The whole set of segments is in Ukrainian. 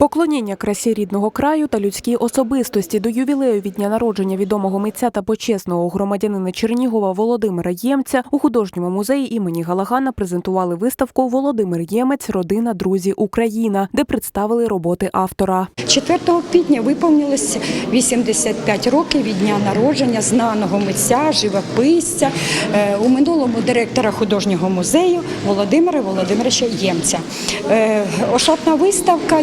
Поклоніння красі рідного краю та людській особистості до ювілею від дня народження відомого митця та почесного громадянина Чернігова Володимира Ємця у художньому музеї імені Галагана презентували виставку Володимир Ємець, родина, друзі, Україна, де представили роботи автора. 4 квітня виповнилось 85 років від дня народження знаного митця, живописця, е, у минулому директора художнього музею Володимира Володимировича Ємця. Е, Ошатна виставка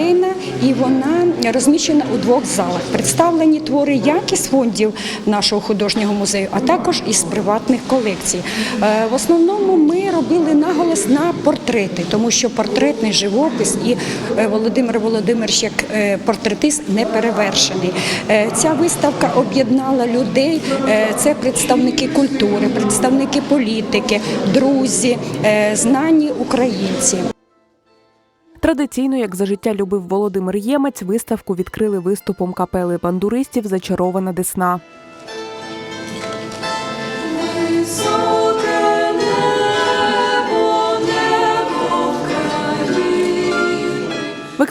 ювілейна, і вона розміщена у двох залах. Представлені твори як із фондів нашого художнього музею, а також із приватних колекцій. Е, В основному ми робили наголос на портрети, тому що портретний живопис і е, Володимир Володимирович як е, портретист не перевершений. Ця виставка об'єднала людей. Це представники культури, представники політики, друзі, знані українці. Традиційно, як за життя любив Володимир Ємець, виставку відкрили виступом капели бандуристів Зачарована Десна.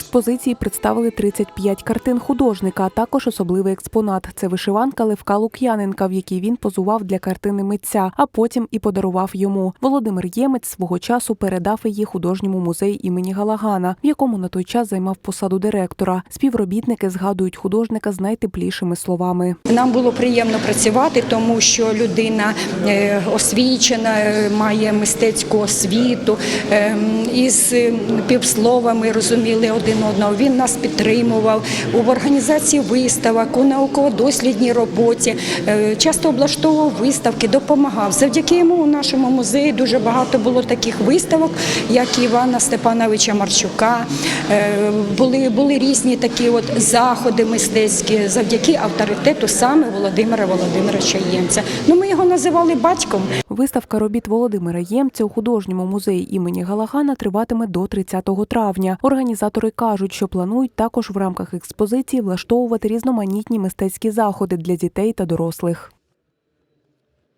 Експозиції представили 35 картин художника, а також особливий експонат. Це вишиванка Левка Лук'яненка, в якій він позував для картини митця, а потім і подарував йому. Володимир Ємець свого часу передав її художньому музею імені Галагана, в якому на той час займав посаду директора. Співробітники згадують художника з найтеплішими словами. Нам було приємно працювати, тому що людина е, освічена, е, має мистецьку освіту. е, Із е, півсловами розуміли один одного. Він нас підтримував у організації виставок, у науково-дослідній роботі. е, Часто облаштовував виставки, допомагав. Завдяки йому у нашому музеї дуже багато було таких виставок, як Івана Степановича Марчука. Е, Були, були різні такі от заходи мистецькі завдяки авторитету саме Володимира Володимировича Ємця. Ну, ми його називали батьком. Виставка робіт Володимира Ємця у художньому музеї імені Галагана триватиме до 30 травня. Організатори кажуть, що планують також в рамках експозиції влаштовувати різноманітні мистецькі заходи для дітей та дорослих.